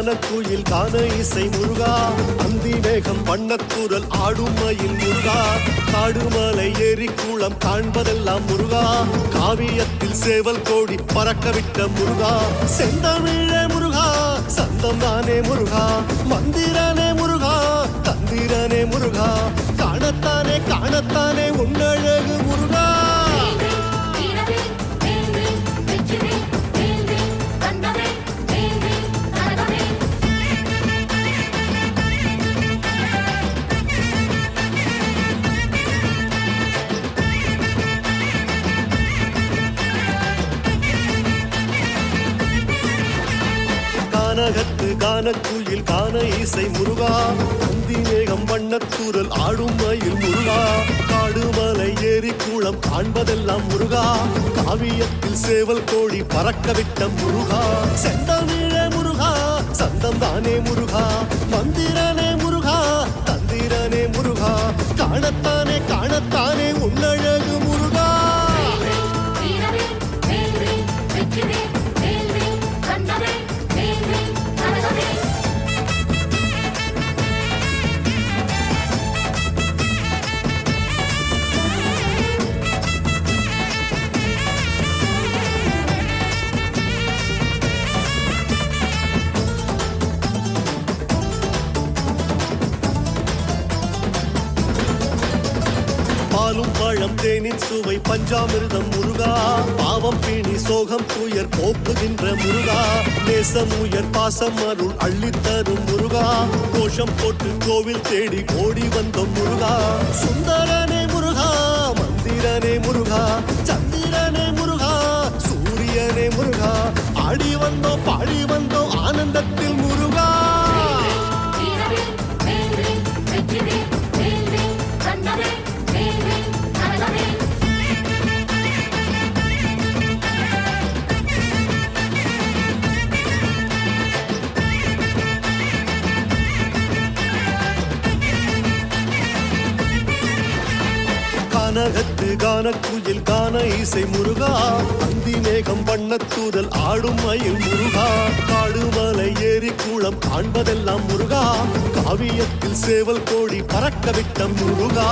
கான குயில் கான இசை முருகா. அந்தி மேகம் வண்ணக்குரல் ஆடுமயில் முருகா. காடுமலை ஏரி குளம் காண்பதெல்லாம் முருகா. காவியத்தில் சேவல் கோடி பறக்கவிட்ட முருகா. செந்தமிழே முருகா சந்தம் தானே முருகா. மந்திரனே முருகா தந்திரனே முருகா. காணத்தானே காணத்தானே உன்னழகு முருகா. கானகத்து காண இசை முருகா. அந்தி மேகம் வண்ணத்துரல் ஆடும் மயில் முருகா. காடுமலை ஏரி கூளம் காண்பதெல்லாம் முருகா. காவியத்தில் சேவல் கோழி பறக்க விட்ட முருகா. செந்தமிழ முருகா சந்தம் தானே முருகா. மந்திரனே முருகா தந்திரனே முருகா. காணத்தானே காணத்தானே உன்னழ அமிர்தம் முருகா. பாவம் பேணி சோகம் துயர் போக்குகின்ற முருகா. நேசம் உயர் பாசம் அருள் அள்ளித்தரும் முருகா. கோஷம் போட்டு கோவில் தேடி ஓடி வந்த முருகா. சுந்தரனே முருகா மந்திரனே முருகா. சந்திரனே முருகா சூரியனே முருகா. ஆடி வந்தோம் பாடி வந்தோம் ஆனந்தத்தில் கான குயில் கான இசை முருகா. அந்தி மேகம் வண்ணத்தூதல் ஆடும் மயில் முருகா. காடுமலை ஏரி குளம் காண்பதெல்லாம் முருகா. காவியத்தில் சேவல் கோடி பறக்கவிட்ட முருகா.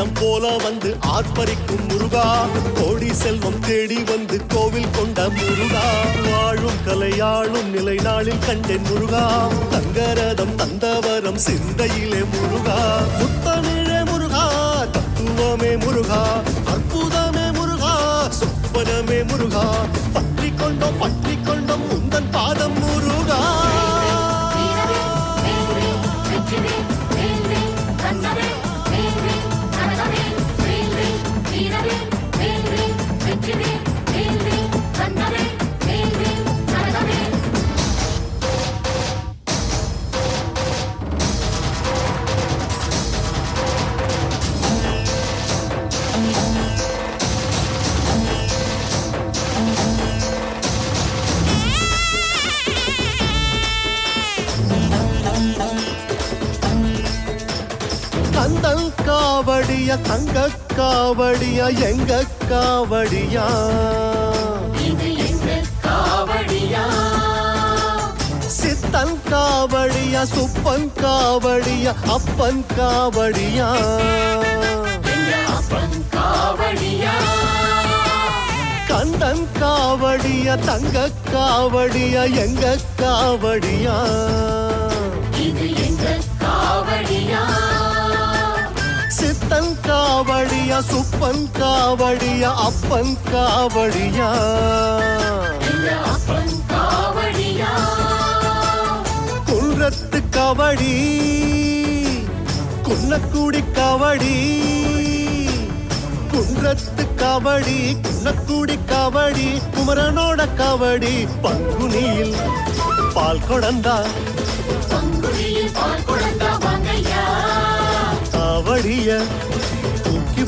வெள்ளம் போல வந்து ஆர்ப்பரிக்கும் முருகா. கோடி செல்வம் தேடி வந்து கோவில் கொண்ட முருகா. வாழும் கலையாளும் நிலை நாளில் கண்டேன் முருகா. தங்கரதம் தந்தவரம் சிந்தையிலே முருகா. முத்தமிழே முருகா தத்துவமே முருகா. அற்புதமே முருகா சொப்பனமே முருகா. பற்றி கொண்டோம் பற்றி எங்க காவடியா? இது எங்க காவடியா? சித்தன் காவடியா சுப்பன் காவடியா அப்பன் காவடியா? எங்க அப்பன் காவடியா? கந்தன் காவடியா தங்க காவடியா எங்க காவடியா? காவடியா சுப்பன் காவடியா அப்பன் காவடியா? குன்றத்து கவடி குன்னக்குடி கவடி குன்றத்து கவடி குன்னக்குடி கவடி குமரனோட கவடி பங்குனியில் பால் கொடந்தா. பங்குடியில் பால் குழந்தா வாங்கையா? காவடிய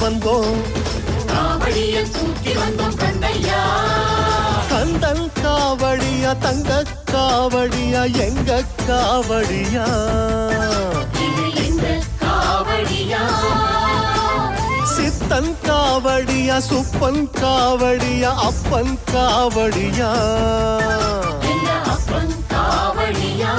வந்தோம். கந்தன் காவடியா தங்க காவடியா எங்க காவடியா? சித்தன் காவடியா சுப்பன் காவடியா அப்பன் காவடியா? அப்பன் காவடியா?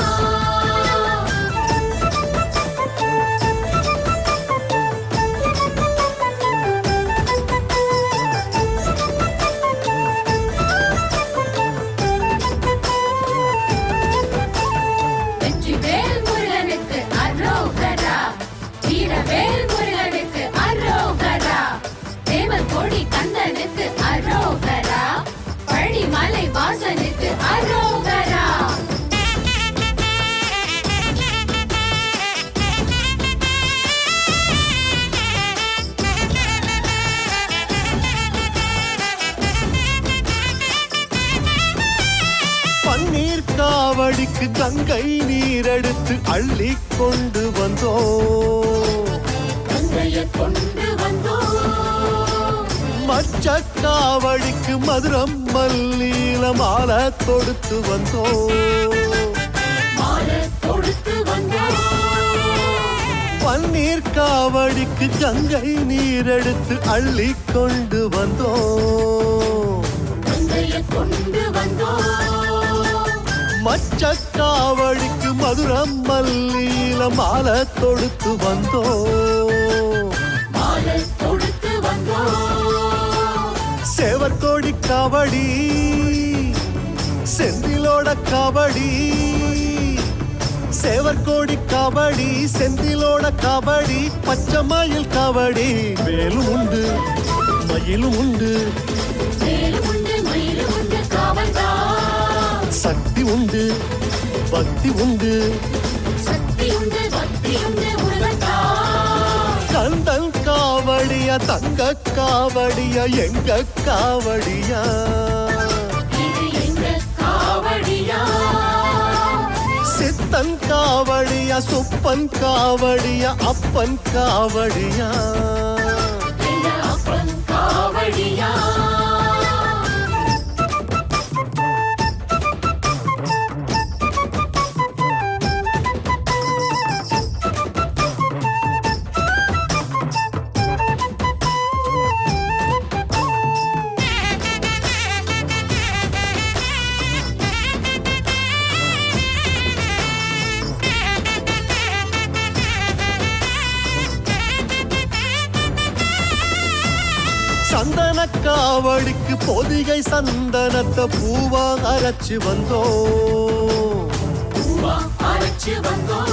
பன்னீர் காவடிக்கு கங்கை நீரெடுத்து அள்ளி கொண்டு வந்தோம் கங்கைய கொண்டு வந்தோம் மச்ச காவடிக்கு மதுரம் மல்லீல மாலை தொடுத்து வந்தோம் பன்னீர் காவடிக்கு கங்கை நீரெடுத்து அள்ளி கொண்டு வந்தோம் கொண்டு வந்தோம் மச்ச காவடிக்கு மதுரம் மல்லீல மாலை தொடுத்து வந்தோம் சேவற்கோடி காவடி செந்திலோட காவடி. சேவற்கோடி காவடி செந்திலோட காவடி பச்சை மயில் காவடி. வேலும் உண்டு மயிலும் உண்டு. சக்தி உண்டு பக்தி உண்டு. சக்தி உண்டு பக்தி உண்டு கந்தன் காவடியா தங்க காவடியா எங்க காவடியா. சித்தன் காவடியா சுப்பன் காவடியா அப்பன் காவடியா. அப்பன் காவடியா? காவடிக்கு பொதிகை சந்தனத்தை பூவா அரைச்சு வந்தோம் பூவா அரைச்சு வந்தோம்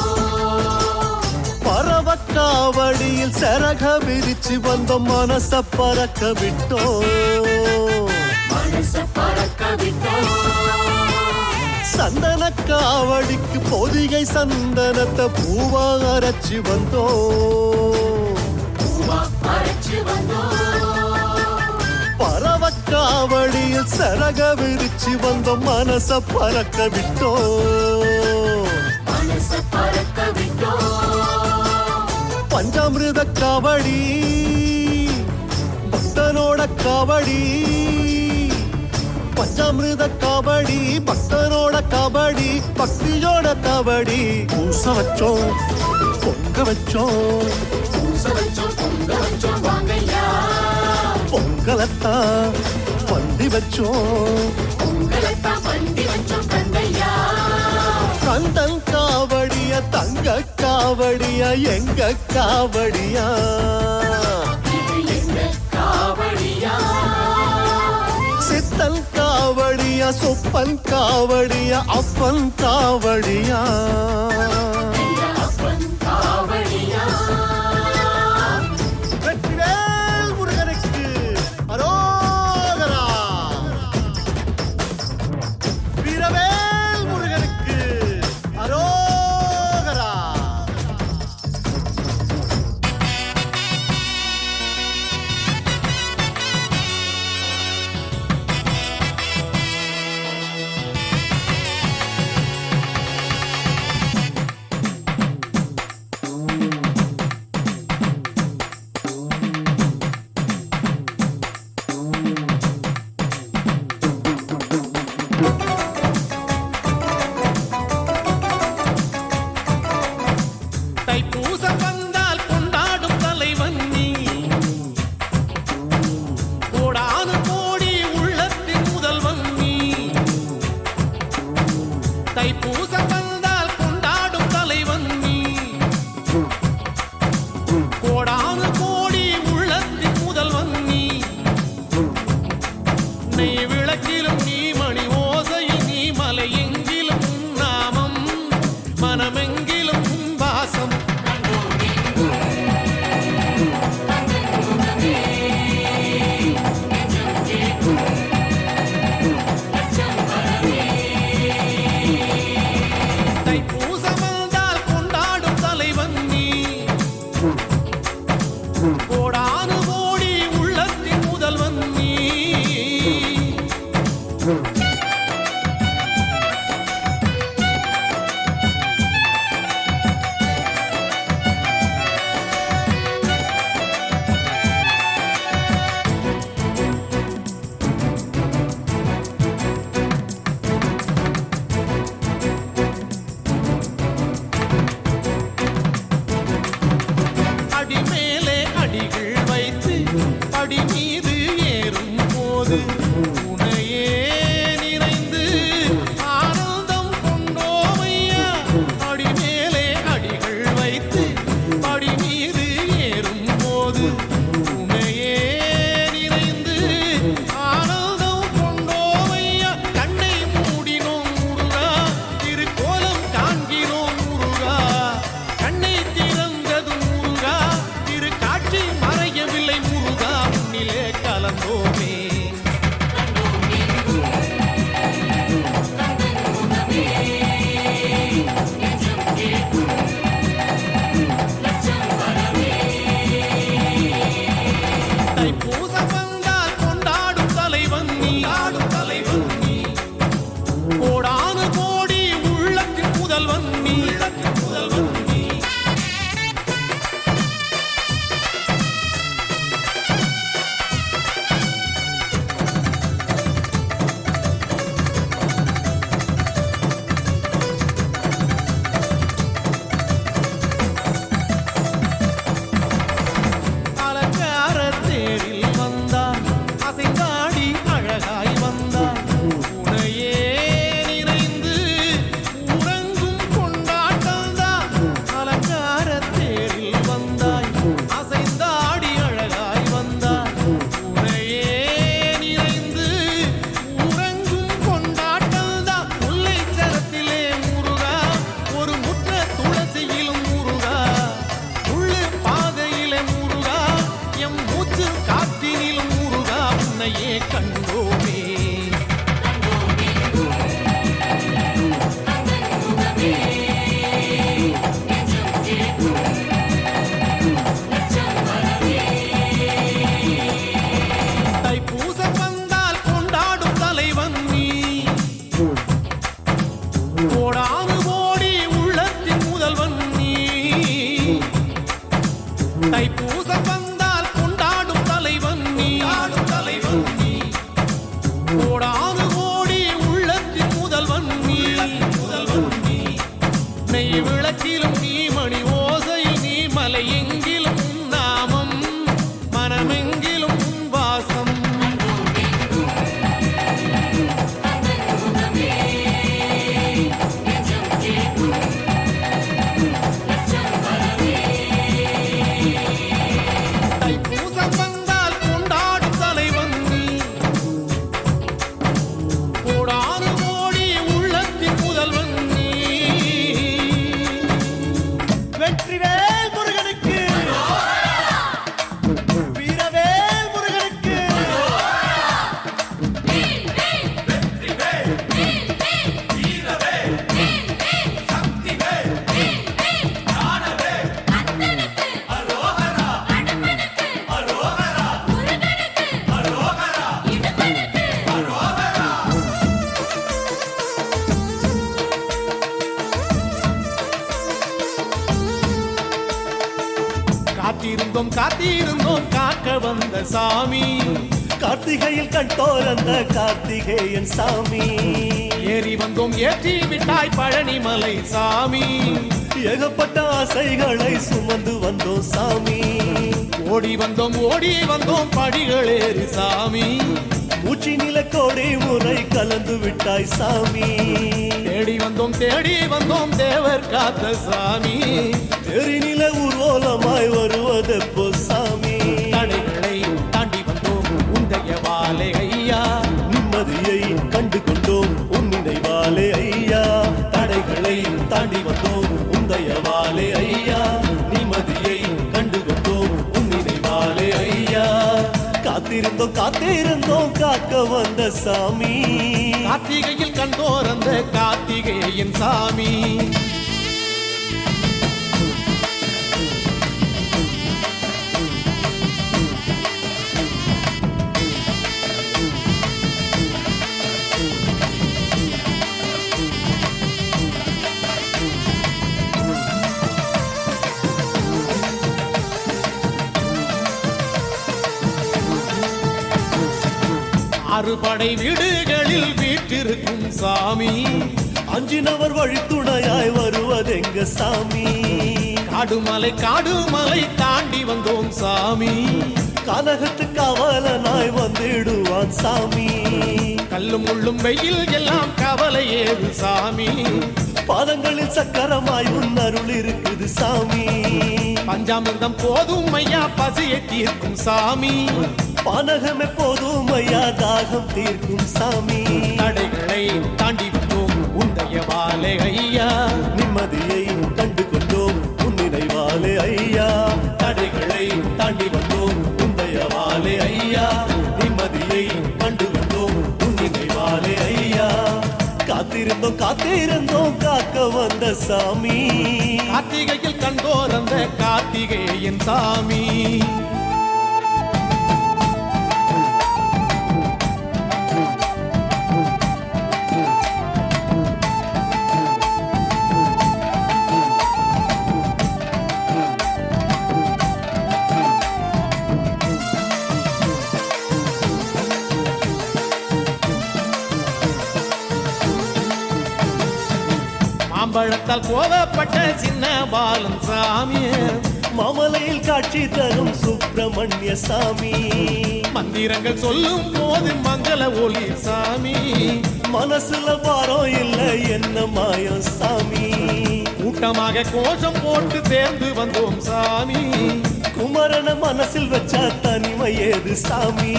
பறவ காவடியில் சரக விரிச்சு வந்தோம் மனச பறக்க விட்டோம் மனச பறக்க விட்டோம் சந்தன காவடிக்கு பொதிகை சந்தனத்தை பூவா அரைச்சு வந்தோம் காவடியில் சரக விரிச்சு வந்தோம் மனச பறக்க விட்டோம். பஞ்சாமிருத காவடி பக்தனோட காவடி பஞ்சாமிருத காவடி பக்தனோட காவடி பக்தியோட காவடி. பூச வச்சோம் பொங்க வச்சோம். பூச வச்சோம் பொங்க வச்சோம் வாங்கய்யா. பொங்கலத்தான். பந்தி வச்சோம். பொங்கலத்தான் கந்தன் காவடிய தங்க காவடிய எங்க காவடியா? சித்தன் காவடியா சொப்பன் காவடியா அப்பன் காவடியா? கார்த்திகேயன் சாமி. ஏறி வந்தோம் ஏற்றி விட்டாய் பழனிமலை சாமி. ஏகப்பட்ட ஆசைகளை சுமந்து வந்தோம் சாமி. ஓடி வந்தோம் ஓடி வந்தோம் படிகளேறி சாமி. மூச்சு நில கோடி முறை கலந்து விட்டாய் சாமி. தேடி வந்தோம் தேடி வந்தோம் தேவர் காத்த சாமி. எரிநில ஊர்வலமாய் வருவதெப்போ சாமி. தடைகளை தாண்டி வந்தோம் உந்தைய வாழை ஐயா. நிம்மதியை இருந்தோம் காத்திருந்தோம் காக்க வந்த சாமி. கார்த்திகையில் கண்டோர் அந்த கார்த்திகேயன் சாமி. ஆறு படை வீடுகளில் வீட்டிருக்கும் சாமி. அஞ்சினவர் வழித்துணையாய் வருவதெங்க சாமி? காடுமலை காடுமலை தாண்டி வந்தோம் சாமி. கானகத்து கவலனாய் வந்திடுவான் சாமி. கல்லும் முள்ளும் வெயில் எல்லாம் கவலை ஏது சாமி. பாதங்களில் சக்கரமாய் உன் அருள் இருக்குது சாமி. பஞ்சாமிர்தம் போதும் ஐயா பசியை தீர்க்கும் சாமி. பானகம் எப்போதும் ஐயா தாகம் தீர்க்கும் சாமி. தடைகளை தாண்டி வந்தோம் உந்தைய வாழை ஐயா. நிம்மதியை கண்டு கொண்டோம் உன் நினைவாலே ஐயா. தடைகளை தாண்டி வந்தோம் உந்தயவாலே ஐயா. நிம்மதியை கண்டு கொண்டோம் உன் நினைவாலே ஐயா. காத்திருந்தோம் காத்திருந்தோம் காக்க வந்த சாமி. கார்த்திகையில் கண்டோர் அந்த கார்த்திகேயன் சாமி. கோவப்பட்ட சின்ன பாலன் சாமி. மாமலையில் காட்சி தரும் சுப்பிரமணிய சாமி. மந்திரங்கள் சொல்லும் போது மங்கள ஒளி சாமி. மனசுல பாரம் இல்ல என்ன மாயம் சாமி. கூட்டமாக கோஷம் போட்டு சேர்ந்து வந்தோம் சாமி. குமரன மனசில் வச்சா தனிமை ஏது சாமி?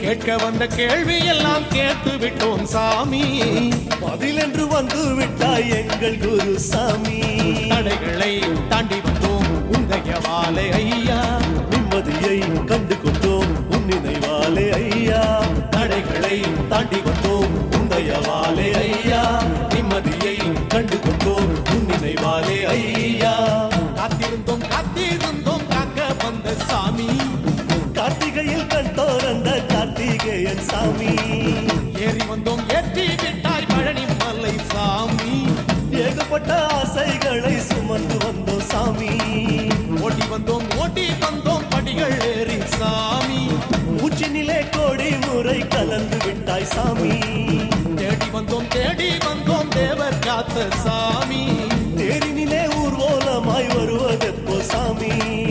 கேட்க வந்த கேள்வி எல்லாம் கேட்டு விட்டோம் சாமி. பதில் என்று வந்து விட்டாய் எங்கள் குரு சாமி. தடைகளை தாண்டி வந்தோம் உந்தைய வாழை ஐயா. நிம்மதியை கண்டு கொண்டோம் உன் நினைவாலே ஐயா. தடைகளை தாண்டி வந்தோம் உந்தைய வாலே ஐயா. நிம்மதியை கண்டு கொண்டோம் உன் நினைவாலே ஐயா. கார்த்திகேயன் சாமி. ஏறி வந்தோம் ஏற்றி விட்டாய் பழனி மலை சாமி. ஏகப்பட்ட ஆசைகளை சுமந்து வந்தோம் சாமி. ஓட்டி வந்தோம் ஓட்டி வந்தோம் படிகள் ஏறி சாமி. மூச்சினிலே கோடி முறை கலந்து விட்டாய் சாமி. தேடி வந்தோம் தேடி வந்தோம் தேவர் காத்த சாமி. தேரினிலே ஊர்வலமாய் வருவதெப்போ சாமி?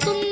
tumbang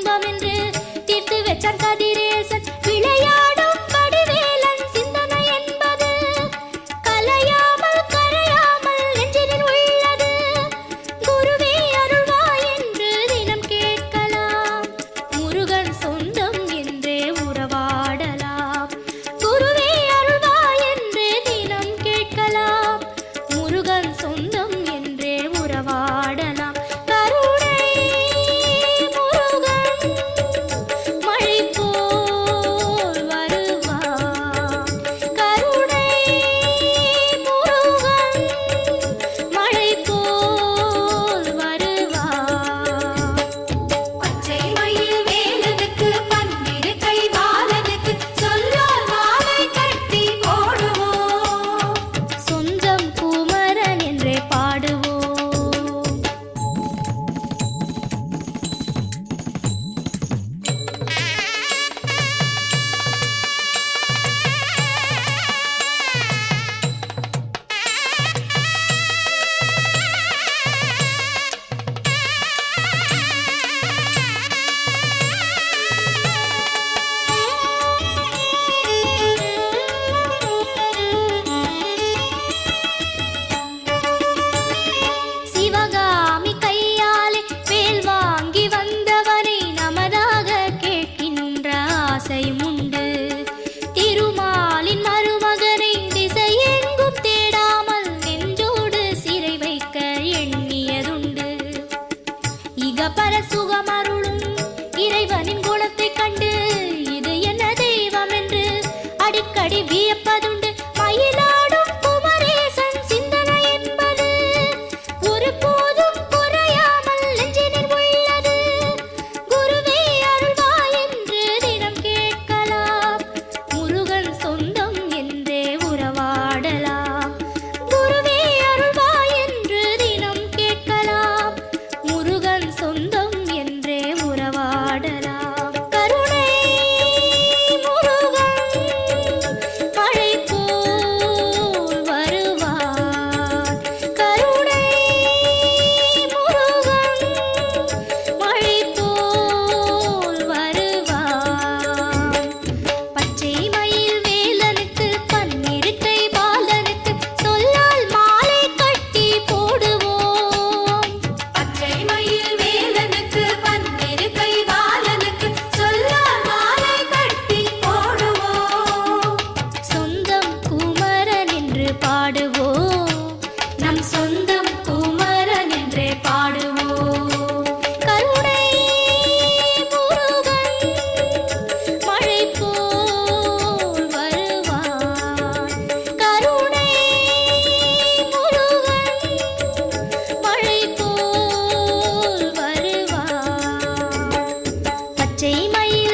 மகிமை